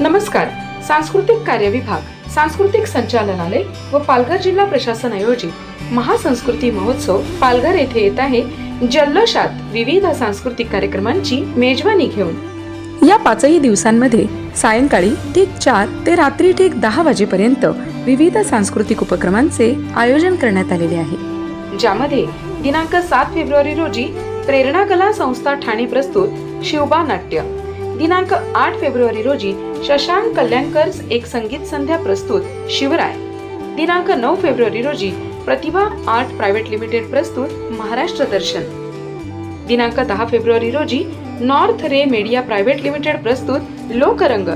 नमस्कार. सांस्कृतिक कार्य विभाग सांस्कृतिक संचालनालय व पालघर जिल्हा प्रशासन आयोजित महासंस्कृती महोत्सव पालघर येथे येत आहे. जल्लोषात विविध सांस्कृतिक कार्यक्रमांची मेजवानी घेऊन. या पाचही दिवसांमध्ये सायंकाळी ठीक चार ते रात्री ठीक दहा वाजेपर्यंत विविध सांस्कृतिक उपक्रमांचे आयोजन करण्यात आलेले आहे. ज्यामध्ये दिनांक सात फेब्रुवारी रोजी प्रेरणा कला संस्था ठाणे प्रस्तुत शिवबा नाट्य. दिनांक आठ फेब्रुवारी रोजी शशांक कल्याणकर एक संगीत संध्या प्रस्तुत शिवराय. दिनांक नऊ फेब्रुवारी रोजी प्रतिभा आर्ट प्रायव्हेट लिमिटेड प्रस्तुत महाराष्ट्र दर्शन. दिनांक दहा फेब्रुवारी रोजी north ray media private limited प्रस्तुत लोकरंग.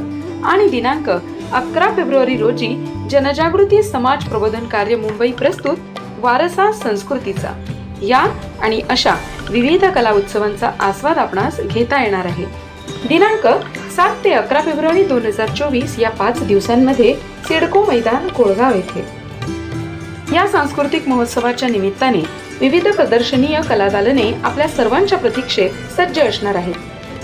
आणि दिनांक अकरा फेब्रुवारी रोजी जनजागृती समाज प्रबोधन कार्य मुंबई प्रस्तुत वारसा संस्कृतीचा. या आणि अशा विविध कला उत्सवांचा आस्वाद आपणास घेता येणार आहे. दिनांक सात ते अकरा फेब्रुवारी दोन हजार चोवीस या पाच दिवसांमध्ये सिडको मैदान कोळगाव येथे. या सांस्कृतिक महोत्सवाच्या निमित्ताने विविध प्रदर्शनीय कलादालने आपल्या सर्वांच्या प्रतीक्षेत सज्ज असणार आहेत.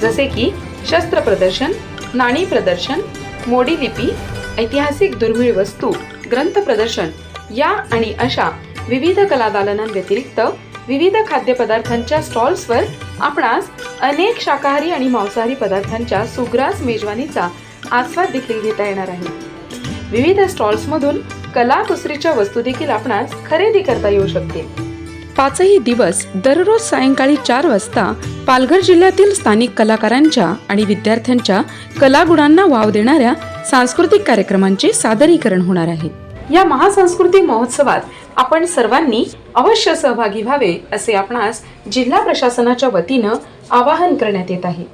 जसे की शस्त्र प्रदर्शन नाणी प्रदर्शन मोडी लिपी ऐतिहासिक दुर्मिळ वस्तू ग्रंथ प्रदर्शन या आणि अशा विविध कलादालनांव्यतिरिक्त विविध खाद्यपदार्थांच्या स्टॉल्सवर आपणास अनेक शाकाहारी आणि मांसाहारी पदार्थांच्या सुग्रास मेजवानीचा आस्वाद देखील घेता येणार आहे. विविध स्टॉल्समधून कला कुसरीच्या वस्तू देखील आपणास खरेदी करता येऊ शकतील. पाचही दिवस दररोज सायंकाळी चार वाजता पालघर जिल्ह्यातील स्थानिक कलाकारांच्या आणि विद्यार्थ्यांच्या कलागुणांना वाव देणाऱ्या सांस्कृतिक कार्यक्रमांचे सादरीकरण होणार आहे. या महासंस्कृती महोत्सवात आपण सर्वांनी अवश्य सहभागी व्हावे असे आपणास जिल्हा प्रशासनाच्या वतीनं आवाहन करण्यात येत आहे.